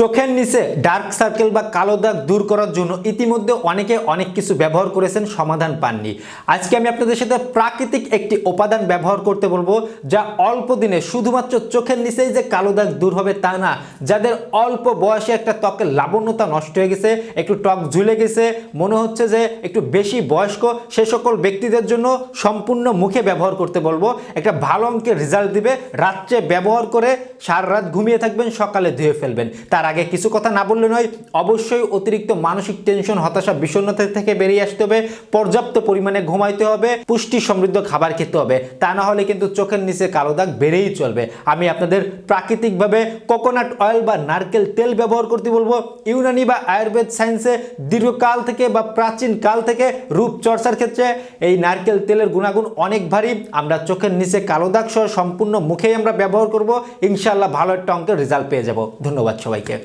চোখের নিচে dark circle বা কালো দাগ দূর করার জন্য ইতিমধ্যে অনেকে অনেক কিছু ব্যবহার করেছেন, সমাধান পাননি। আজকে আমি আপনাদের সাথে প্রাকৃতিক একটি উপাদান ব্যবহার করতে বলব, যা অল্প দিনে শুধুমাত্র চোখের নিচেই যে কালো দাগ দূর হবে তা না, যাদের অল্প বয়সে একটা ত্বকের লাবণ্যতা নষ্ট হয়ে গেছে, একটু ত্বক ঝুলে গেছে, মনে হচ্ছে যে একটু বেশি বয়স্ক, সে সকল ব্যক্তিদের জন্য সম্পূর্ণ মুখে ব্যবহার করতে বলব। একটা ভালো অঙ্কের রেজাল্ট দিবে, রাত্রে ব্যবহার করে সারা রাত ঘুমিয়ে থাকবেন, সকালে ধুয়ে ফেলবেন। তার আগে কিছু কথা না বললে নয়, অবশ্যই অতিরিক্ত মানসিক টেনশন হতাশা, বিষণ্ণতা থেকে বেরিয়ে আসতে হবে, পর্যাপ্ত পরিমাণে ঘুমাইতে হবে, পুষ্টি সমৃদ্ধ খাবার খেতে হবে। তা না হলে কিন্তু চোখের নিচে কালো দাগ বেড়েই চলবে। আমি আপনাদের প্রাকৃতিকভাবে কোকোনাট অয়েল বা নারকেল তেল ব্যবহার করতে বলব। ইউনানি বা আয়ুর্বেদ সায়েন্সে দীর্ঘকাল থেকে বা প্রাচীন কাল থেকে রূপচর্চার ক্ষেত্রে এই নারকেল তেলের গুণাগুণ অনেক ভারী। আমরা চোখের নিচে কালো দাগ সহ সম্পূর্ণ মুখেই আমরা ব্যবহার করব। ইনশাআল্লাহ ভালো একটা অঙ্কের রেজাল্ট পেয়ে যাব। ধন্যবাদ সবাইকে।